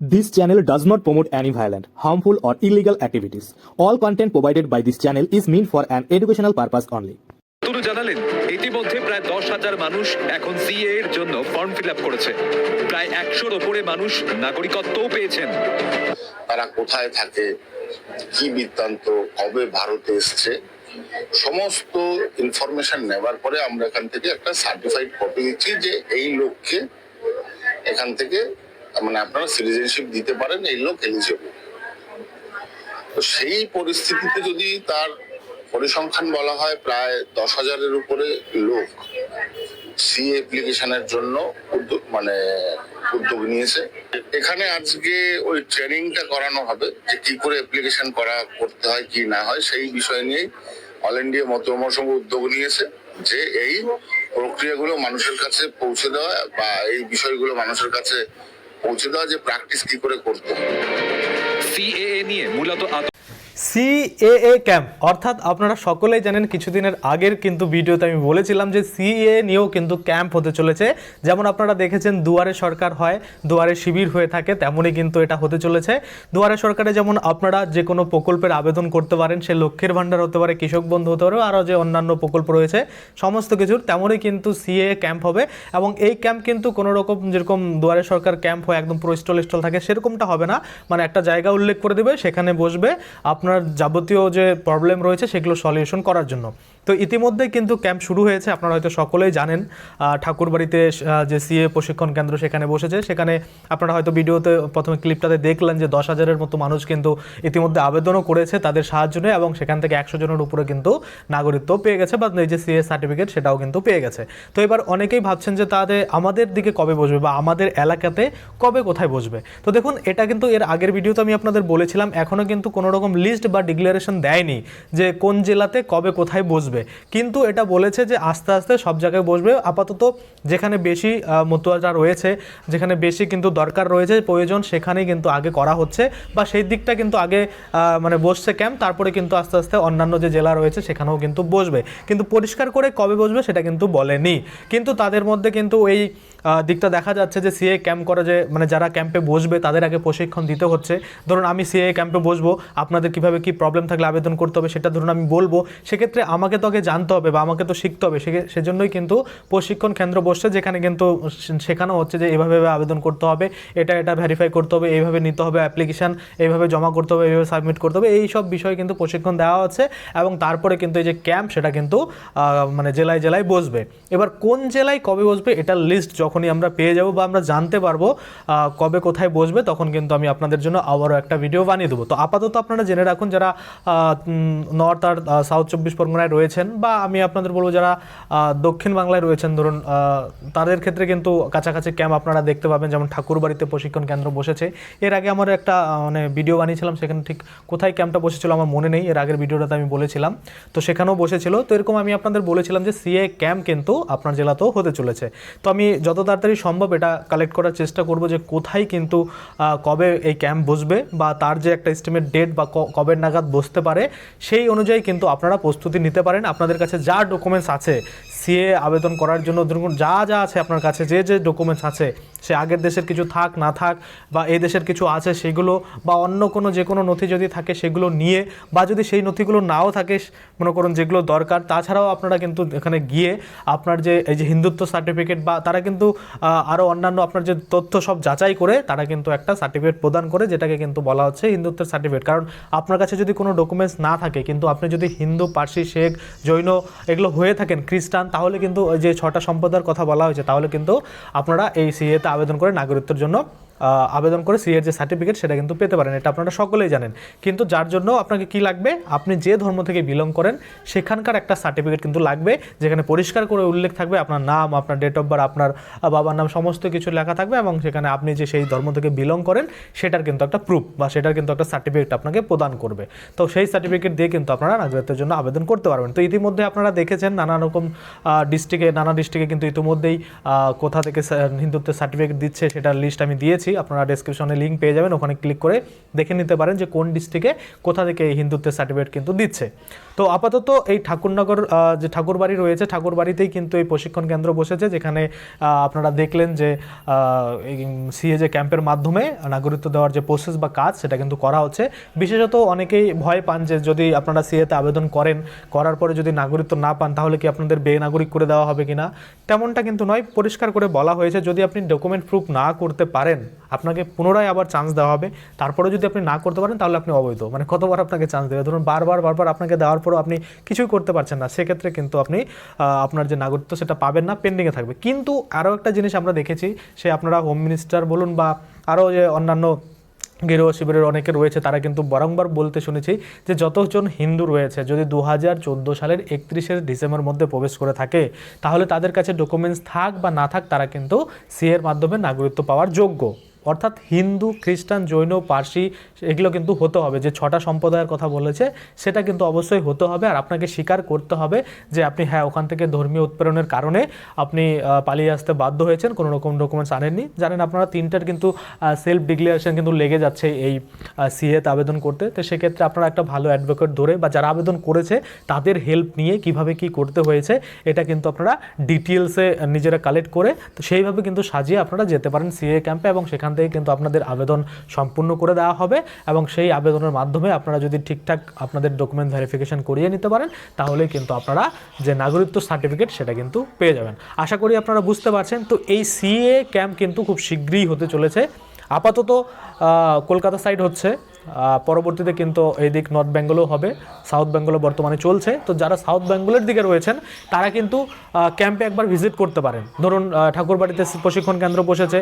This channel does not promote any violent, harmful, or illegal activities. All content provided by this channel is meant for an educational purpose only. তুলু জানালেন ইতিমধ্যে প্রায় দশ হাজার মানুষ এখন CA এর জন্য ফর্ম ফিল আপ করেছে প্রায় একশোর ওপরে মানুষ নাগরিকত্বও পেয়েছেন তারা কোথায় থাকে কি বৃত্তান্ত কবে ভারতে এসছে সমস্ত ইনফরমেশন নেবার পরে আমরা এখান থেকে একটা সার্টিফাইড কপি দিচ্ছি যে এই লোককে এখান থেকে মানে আপনারা সিটিজেনশিপ দিতে পারেন, এই লোক এলিজিবল তো সেই পরিস্থিতিতে যদি তার পরিসংখ্যান বলা হয়, প্রায় দশ হাজারের উপরে লোক সি অ্যাপ্লিকেশনের জন্য উদ্যোগ মানে উদ্যোগ নিয়েছে। এখানে আজকে ওই ট্রেনিংটা করানো হবে, যে কি করে অ্যাপ্লিকেশন করা, করতে হয়, কি না হয়, সেই বিষয় নিয়েই অল ইন্ডিয়া মতমর সঙ্গে উদ্যোগ নিয়েছে, যে এই প্রক্রিয়াগুলো মানুষের কাছে পৌঁছে দেওয়া বা এই বিষয়গুলো মানুষের কাছে পৌঁছে দেওয়া যে প্র্যাকটিস কি করে করতো সিএএ নিয়ে মূলত সিএএ ক্যাম্প অর্থাৎ আপনারা সকলেই জানেন, কিছুদিনের আগের কিন্তু ভিডিওতে আমি বলেছিলাম যে সিএ নিয়েও কিন্তু ক্যাম্প হতে চলেছে। যেমন আপনারা দেখেছেন, দুয়ারে সরকার হয়, দুয়ারে শিবির হয়ে থাকে, তেমনই কিন্তু এটা হতে চলেছে। দুয়ারে সরকারে যেমন আপনারা যে কোনো প্রকল্পের আবেদন করতে পারেন, সে লক্ষ্যের ভাণ্ডার হতে পারে, কৃষক বন্ধু হতে পারে, আরও যে অন্যান্য প্রকল্প রয়েছে, সমস্ত কিছুর তেমনই কিন্তু সিএ ক্যাম্প হবে। এবং এই ক্যাম্প কিন্তু কোনো রকম যেরকম দুয়ারে সরকার ক্যাম্প হয়, একদম পুরো স্টল স্টল থাকে, সেরকমটা হবে না। মানে একটা জায়গা উল্লেখ করে দেবে, সেখানে বসবে। আপনার যাবতীয় যে প্রবলেম রয়েছে সেগুলো সলিউশন করার জন্য। তো ইতিমধ্যেই কিন্তু ক্যাম্প শুরু হয়েছে, আপনারা হয়তো সকলেই জানেন। ঠাকুরবাড়িতে যে সিএ প্রশিক্ষণ কেন্দ্র সেখানে বসেছে। সেখানে আপনারা হয়তো ভিডিওতে প্রথমে ক্লিপটাতে দেখলেন যে দশ হাজারের মতো মানুষ কিন্তু ইতিমধ্যে আবেদনও করেছে তাদের সাহায্য নিয়ে এবং সেখান থেকে একশো জনের উপরে কিন্তু নাগরিকত্ব পেয়ে গেছে বা এই যে সিএ সার্টিফিকেট সেটাও কিন্তু পেয়ে গেছে। তো এবার অনেকেই ভাবছেন যে তাদের আমাদের দিকে কবে বসবে বা আমাদের এলাকাতে কবে কোথায় বসবে? তো দেখুন, এটা কিন্তু এর আগের ভিডিওতে আমি আপনাদের বলেছিলাম এখনও কিন্তু কোনো রকম লিস্ট বা ডিক্লারেশন দেয়নি যে কোন জেলাতে কবে কোথায় বসবে। কিন্তু এটা বলেছে যে আস্তে আস্তে সব জায়গায় বসবে। আপাতত যেখানে বেশি আহ, মতুয়ারা রয়েছে যেখানে বেশি কিন্তু দরকার রয়েছে প্রয়োজন সেখানেই কিন্তু আগে করা হচ্ছে বা সেই দিকটা কিন্তু আগে মানে বসছে ক্যাম্প তারপরে কিন্তু আস্তে আস্তে অন্যান্য যে জেলা রয়েছে সেখানেও কিন্তু বসবে। কিন্তু পরিষ্কার করে কবে বসবে সেটা কিন্তু বলেনি। কিন্তু তাদের মধ্যে কিন্তু এই দিকটা দেখা যাচ্ছে যে সিএ ক্যাম্প করা যে মানে যারা ক্যাম্পে বসবে, তাদের আগে প্রশিক্ষণ দিতে হচ্ছে। ধরুন আমি সিএ ক্যাম্পে বসবো, আপনাদের কীভাবে কি প্রবলেম থাকলে আবেদন করতে হবে সেটা ধরুন আমি বলব। সেক্ষেত্রে আমাকে তো আগে জানতে হবে বা আমাকে তো শিখতে হবে। সেজন্যই কিন্তু প্রশিক্ষণ কেন্দ্র বসছে, যেখানে কিন্তু শেখানো হচ্ছে যে এভাবে আবেদন করতে হবে, এটা এটা ভেরিফাই করতে হবে, এইভাবে নিতে হবে অ্যাপ্লিকেশান এইভাবে জমা করতে হবে, এইভাবে সাবমিট করতে হবে। এই সব বিষয়ে কিন্তু প্রশিক্ষণ দেওয়া হচ্ছে এবং তারপরে কিন্তু এই যে ক্যাম্প সেটা কিন্তু মানে জেলায় জেলায় বসবে। এবার কোন জেলায় কবে বসবে, এটার লিস্ট যখনই আমরা পেয়ে যাব বা আমরা জানতে পারব কবে কোথায় বসবে, তখন কিন্তু আমি আপনাদের জন্য আবারও একটা ভিডিও বানিয়ে দেবো। তো আপাতত আপনারা জেনে রাখুন, যারা নর্থ আর সাউথ চব্বিশ পরগনায় রয়েছেন বা আমি আপনাদের বলব যারা দক্ষিণ বাংলায় রয়েছেন, ধরুন তাদের ক্ষেত্রে কিন্তু কাছাকাছি ক্যাম্প আপনারা দেখতে পাবেন, যেমন ঠাকুরবাড়িতে প্রশিক্ষণ কেন্দ্র বসেছে। এর আগে আমার একটা মানে ভিডিও বানিয়েছিলাম, সেখানে ঠিক কোথায় ক্যাম্পটা বসেছিল আমার মনে নেই, এর আগের ভিডিওটাতে আমি বলেছিলাম। তো সেখানেও বসেছিল। তো এরকম আমি আপনাদের বলেছিলাম যে সিএ ক্যাম্প কিন্তু আপনার জেলাতেও হতে চলেছে। তো আমি যত তাড়াতাড়ি সম্ভব এটা কালেক্ট করার চেষ্টা করব যে কোথায় কিন্তু কবে এই ক্যাম্প বসবে বা তার যে একটা এস্টিমেট ডেট বা কবে নাগাদ বসতে পারে, সেই অনুযায়ী কিন্তু আপনারা প্রস্তুতি নিতে পারেন। আপনাদের কাছে যা ডকুমেন্টস আছে সিএ আবেদন করার জন্য ধরুন যা যা আছে আপনার কাছে, যে যে ডকুমেন্টস আছে, সে আগের দেশের কিছু থাক, না থাক, বা এই দেশের কিছু আছে সেগুলো, বা অন্য কোনো যে কোনো নথি যদি থাকে সেগুলো নিয়ে, বা যদি সেই নথিগুলো নাও থাকে, মনে করুন যেগুলো দরকার, তাছাড়াও আপনারা কিন্তু এখানে গিয়ে আপনার যে, এই যে হিন্দুত্ব সার্টিফিকেট বা তারা কিন্তু আরও অন্যান্য আপনার যে তথ্য সব যাচাই করে তারা কিন্তু একটা সার্টিফিকেট প্রদান করে, যেটাকে কিন্তু বলা হচ্ছে হিন্দুত্বের সার্টিফিকেট কারণ আপনার কাছে যদি কোনো ডকুমেন্টস না থাকে, কিন্তু আপনি যদি হিন্দু, পার্সি, শেখ, জৈন এগুলো হয়ে থাকেন, খ্রিস্টান, তাহলে কিন্তু যে ছটা সম্প্রদায়ের কথা বলা হয়েছে, তাহলে কিন্তু আপনারা এই সিএতে আবেদন করে নাগরিকত্বের জন্য আবেদন করে সিএর যে সার্টিফিকেট সেটা কিন্তু পেতে পারেন। এটা আপনারা সকলেই জানেন। কিন্তু যার জন্য আপনাকে কি লাগবে? আপনি যে ধর্ম থেকে বিলং করেন, সেখানকার একটা সার্টিফিকেট কিন্তু লাগবে, যেখানে পরিষ্কার করে উল্লেখ থাকবে আপনার নাম, আপনার ডেট অফ বার্থ আপনার বাবার নাম, সমস্ত কিছু লেখা থাকবে এবং সেখানে আপনি যে সেই ধর্ম থেকে বিলং করেন, সেটার কিন্তু একটা প্রুফ বা সেটার কিন্তু একটা সার্টিফিকেট আপনাকে প্রদান করবে। তো সেই সার্টিফিকেট দিয়ে কিন্তু আপনারা নাগরিকত্বের জন্য আবেদন করতে পারবেন। তো ইতিমধ্যে আপনারা দেখেছেন নানা রকম ডিস্ট্রিক্টে নানা ডিস্ট্রিক্টে কিন্তু ইতিমধ্যেই কোথা থেকে হিন্দুত্বের সার্টিফিকেট দিচ্ছে, সেটার লিস্ট আমি দিয়েছি। দিচ্ছি আপনারা ডেসক্রিপশনে লিঙ্ক পেয়ে যাবেন, ওখানে ক্লিক করে দেখে নিতে পারেন যে কোন ডিস্ট্রিক্টে কোথা থেকে এই হিন্দুত্বের সার্টিফিকেট কিন্তু দিচ্ছে। তো আপাতত এই ঠাকুরনগর যে ঠাকুরবাড়ি রয়েছে, ঠাকুরবাড়িতেই কিন্তু এই প্রশিক্ষণ কেন্দ্র বসেছে, যেখানে আপনারা দেখলেন যে সিএ যে ক্যাম্পের মাধ্যমে নাগরিকত্ব দেওয়ার যে প্রসেস বা কাজ, সেটা কিন্তু করা হচ্ছে। বিশেষত অনেকেই ভয় পান যে যদি আপনারা সিএতে আবেদন করেন, করার পরে যদি নাগরিকত্ব না পান, তাহলে কি আপনাদের বেনাগরিক করে দেওয়া হবে কিনা? তেমনটা কিন্তু নয়, পরিষ্কার করে বলা হয়েছে, যদি আপনি ডকুমেন্ট প্রুফ না করতে পারেন আপনাকে পুনরায় আবার চান্স দেওয়া হবে। তারপরে যদি আপনি না করতে পারেন, তাহলে আপনি অবৈধ। মানে কতবার আপনাকে চান্স দেবে? ধরুন বারবার বারবার আপনাকে দেওয়ার পরও আপনি কিছুই করতে পারছেন না। সেক্ষেত্রে কিন্তু আপনি আপনার যে নাগরিকত্ব সেটা পাবেন না পেন্ডিংয়ে থাকবে। কিন্তু আরও একটা জিনিস আমরা দেখেছি, সে আপনারা হোম মিনিস্টার বলুন বা আরও যে অন্যান্য গেরুয়া শিবিরের অনেকে রয়েছে, তারা কিন্তু বারংবার বলতে শুনেছি যে যতজন হিন্দু রয়েছে, যদি দু হাজার চোদ্দ সালের একত্রিশের ডিসেম্বর মধ্যে প্রবেশ করে থাকে, তাহলে তাদের কাছে ডকুমেন্টস থাক বা না থাক, তারা কিন্তু সিএর মাধ্যমে নাগরিকত্ব পাওয়ার যোগ্য। অর্থাৎ হিন্দু, খ্রিস্টান, জৈন, পার্সি, এগুলো কিন্তু হতে হবে। যে ছটা সম্প্রদায়ের কথা বলেছে, সেটা কিন্তু অবশ্যই হতে হবে। আর আপনাকে স্বীকার করতে হবে যে আপনি হ্যাঁ ওখান থেকে ধর্মীয় উৎপ্রেরণের কারণে আপনি পালিয়ে আসতে বাধ্য হয়েছেন। কোনো রকম ডকুমেন্টস আনেননি। জানেন আপনারা, তিনটার কিন্তু সেলফ ডিক্লারেশন কিন্তু লেগে যাচ্ছে এই সিএতে আবেদন করতে। তো সেক্ষেত্রে আপনারা একটা ভালো অ্যাডভোকেট ধরে বা যারা আবেদন করেছে, তাদের হেল্প নিয়ে কীভাবে কি করতে হয়েছে, এটা কিন্তু আপনারা ডিটেলসে নিজেরা কালেক্ট করে, তো সেইভাবে কিন্তু সাজিয়ে আপনারা যেতে পারেন সিএ ক্যাম্পে এবং সেখান থেকে কিন্তু আপনাদের আবেদন সম্পূর্ণ করে দেওয়া হবে এবং সেই আবেদনের মাধ্যমে আপনারা যদি ঠিকঠাক আপনাদের ডকুমেন্ট ভেরিফিকেশন করিয়ে নিতে পারেন তাহলে কিন্তু আপনারা যে নাগরিকত্ব সার্টিফিকেট সেটা কিন্তু পেয়ে যাবেন। আশা করি আপনারা বুঝতে পারছেন। তো এই সিএ ক্যাম্প কিন্তু খুব শীঘ্রই হতে চলেছে। আপাতত কলকাতা সাইড হচ্ছে। পরবর্তীতে কিন্তু এই দিক নর্থ বেঙ্গলও হবে সাউথ বেঙ্গলও বর্তমানে চলছে। তো যারা সাউথ বেঙ্গলের দিকে রয়েছেন, তারা কিন্তু ক্যাম্পে একবার ভিজিট করতে পারেন। ধরুন ঠাকুরবাড়িতে প্রশিক্ষণ কেন্দ্র বসেছে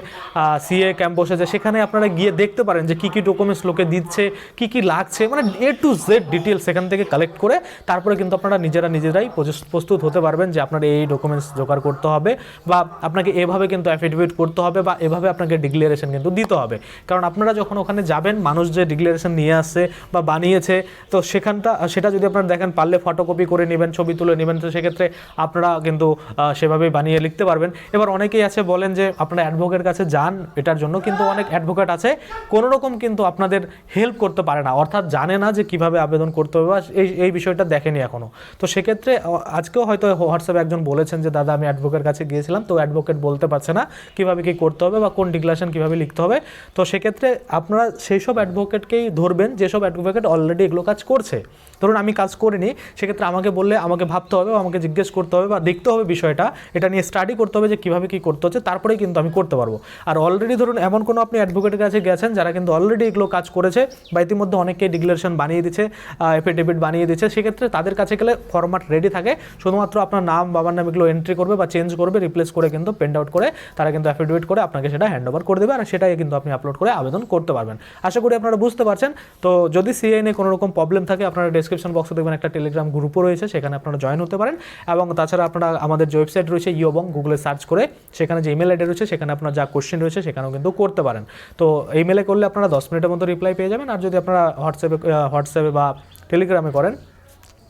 সিএ ক্যাম্প বসেছে, সেখানে আপনারা গিয়ে দেখতে পারেন যে কী কী ডকুমেন্টস লোকে দিচ্ছে, কী কী লাগছে মানে এ টু জেড ডিটেলস সেখান থেকে কালেক্ট করে তারপরে কিন্তু আপনারা নিজেরা নিজেরাই প্রস্তুত হতে পারবেন যে আপনার এই ডকুমেন্টস জোগাড় করতে হবে বা আপনাকে এভাবে কিন্তু অ্যাফিডেভিট করতে হবে বা এভাবে আপনাকে ডিক্লারেশন কিন্তু দিতে হবে। কারণ আপনারা যখন ওখানে যাবেন, মানুষ যে ডিক্লারেশন নিয়ে আসছে বা বানিয়েছে, তো সেখানটা, সেটা যদি আপনারা দেখেন, পারলে ফটোকপি করে নেবেন, ছবি তুলে নেবেন, তো সেক্ষেত্রে আপনারা কিন্তু সেভাবেই বানিয়ে লিখতে পারবেন। এবার অনেকেই আছে বলেন যে, আপনারা অ্যাডভোকেট কাছে যান এটার জন্য, কিন্তু অনেক অ্যাডভোকেট আছে কোনো রকম কিন্তু আপনাদের হেল্প করতে পারে না। অর্থাৎ জানে না যে কীভাবে আবেদন করতে হবে, বা এই এই বিষয়টা দেখেনি এখনও। তো সেক্ষেত্রে আজকেও হয়তো হোয়াটসঅ্যাপে একজন বলেছেন যে, দাদা, আমি অ্যাডভোকেট কাছে গিয়েছিলাম, তো অ্যাডভোকেট বলতে পারছে না কীভাবে কি করতে হবে বা কোন ডিক্লারেশন কীভাবে লিখতে হবে? তো সেক্ষেত্রে আপনারা, সেই সব অ্যাডভোকেটকেই ধরবেন যেসব অ্যাডভোকেট অলরেডি এগুলো কাজ করছে। ধরুন আমি কাজ করিনি, সেক্ষেত্রে আমাকে বললে, আমাকে ভাবতে হবে আমাকে জিজ্ঞেস করতে হবে বা দেখতে হবে বিষয়টা, এটা নিয়ে স্টাডি করতে হবে যে কীভাবে কী করতে হচ্ছে, তারপরেই কিন্তু আমি করতে পারব। আর অলরেডি ধরুন এমন কোনো আপনি অ্যাডভোকেটের কাছে গেছেন যারা কিন্তু অলরেডি এগুলো কাজ করেছে বা ইতিমধ্যে অনেকে ডিক্লারেশন বানিয়ে দিচ্ছে এফিডেভিট বানিয়ে দিচ্ছে, সেক্ষেত্রে তাদের কাছে গেলে ফরম্যাট রেডি থাকে। শুধুমাত্র আপনার নাম, বাবার নাম এগুলো এন্ট্রি করবে বা চেঞ্জ করবে রিপ্লেস করে কিন্তু প্রিন্ট আউট করে তারা কিন্তু অ্যাফিডেভিট করে আপনাকে সেটা হ্যান্ড ওভার করে দেবে আর সেটাই কিন্তু আপনি আপলোড করে আবেদন করতে পারবেন। আশা করি আপনারা বুঝতে পারছেন। তো যদি সিএ নিয়ে কোনো রকম প্রবলেম থাকে, আপনারা ডিসক্রিপশন বক্সে দেখবেন একটা টেলিগ্রাম গ্রুপও রয়েছে, সেখানে আপনারা জয়েন হতে পারেন। এবং তাছাড়া আপনারা আমাদের যে ওয়েবসাইট রয়েছে ইয়বং গুগলে সার্চ করে সেখানে যে ইমেল আইডি রয়েছে, সেখানে আপনার যা কোশ্চেন রয়েছে সেখানেও কিন্তু করতে পারেন। তো ইমেলে করলে আপনারা দশ মিনিটের মতো রিপ্লাই পেয়ে যাবেন। আর যদি আপনারা হোয়াটসঅ্যাপে হোয়াটসঅ্যাপে বা টেলিগ্রামে করেন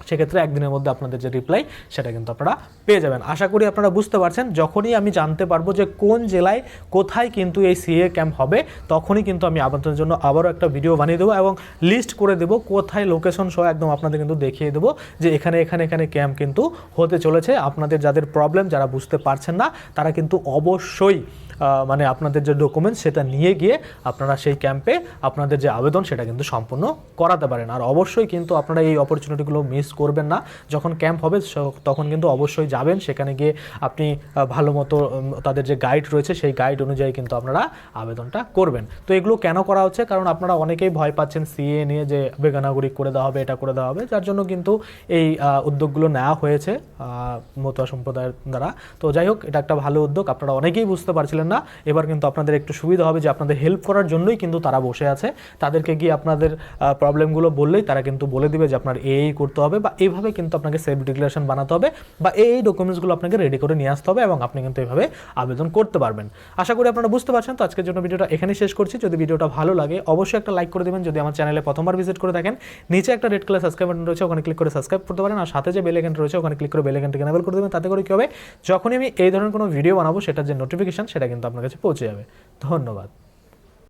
সেক্ষেত্রে একদিনের মধ্যে আপনাদের যে রিপ্লাই সেটা কিন্তু আপনারা পেয়ে যাবেন। আশা করি আপনারা বুঝতে পারছেন, যখনই আমি জানতে পারব যে কোন জেলায় কোথায় কিন্তু এই সিএ ক্যাম্প হবে, তখনই কিন্তু আমি আপনাদের জন্য আবারও একটা ভিডিও বানিয়ে দেবো এবং লিস্ট করে দেবো কোথায় লোকেশন সহ একদম আপনাদের কিন্তু দেখিয়ে দেবো যে এখানে এখানে এখানে ক্যাম্প কিন্তু হতে চলেছে। আপনাদের যাদের প্রবলেম যারা বুঝতে পারছেন না, তারা কিন্তু অবশ্যই মানে আপনাদের যে ডকুমেন্টস সেটা নিয়ে গিয়ে আপনারা সেই ক্যাম্পে আপনাদের যে আবেদন, সেটা কিন্তু সম্পূর্ণ করাতে পারেন। আর অবশ্যই কিন্তু আপনারা এই অপরচুনিটিগুলো মিস করবেন না। যখন ক্যাম্প হবে তখন কিন্তু অবশ্যই যাবেন। সেখানে গিয়ে আপনি ভালো মতো তাদের যে গাইড রয়েছে, সেই গাইড অনুযায়ী কিন্তু আপনারা আবেদনটা করবেন। তো এগুলো কেন করা হচ্ছে? কারণ আপনারা অনেকেই ভয় পাচ্ছেন সিএ নিয়ে যে বেগানাগরিক করে দেওয়া হবে, এটা করে দেওয়া হবে। যার জন্য কিন্তু এই উদ্যোগগুলো নেওয়া হয়েছে মতুয়া সম্প্রদায়ের দ্বারা। তো যাই হোক, এটা একটা ভালো উদ্যোগ। আপনারা অনেকেই বুঝতে পারছিলেন না। এবার কিন্তু আপনাদের একটু সুবিধা হবে যে আপনাদের হেল্প করার জন্যই কিন্তু তারা বসে আছে। তাদেরকে গিয়ে আপনাদের প্রবলেমগুলো বললেই তারা কিন্তু বলে দিবে যে আপনার এই করতে হবে বা এইভাবে কিন্তু আপনাকে সেলফ ডিক্লারেশন বানাতে হবে বা এই ডকুমেন্টসগুলো আপনাকে রেডি করে নিয়ে আসতে হবে এবং আপনি কিন্তু এইভাবে আবেদন করতে পারবেন। আশা করি আপনারা বুঝতে পারছেন, তো আজকের জন্য ভিডিওটা এখানেই শেষ করছি। যদি ভিডিওটা ভালো লাগে, অবশ্যই একটা লাইক করে দেবেন। যদি আমার চ্যানেলে প্রথমবার ভিজিট করে থাকেন, নিচে একটা রেড কালার সাবস্ক্রাইব বাটন রয়েছে, ওখানে ক্লিক করে সাবস্ক্রাইব করতে পারেন। আর সাথে যে বেল আইকন রয়েছে, ওখানে ক্লিক করে বেল আইকনটাকে এনেবল করে দেবেন। তাতে করে কি হবে? যখনই আমি এই ধরনের কোনো ভিডিও বানাবো, সেটার যে নোটিফিকেশন সেটা কিন্তু আপনার কাছে পৌঁছে যাবে। ধন্যবাদ।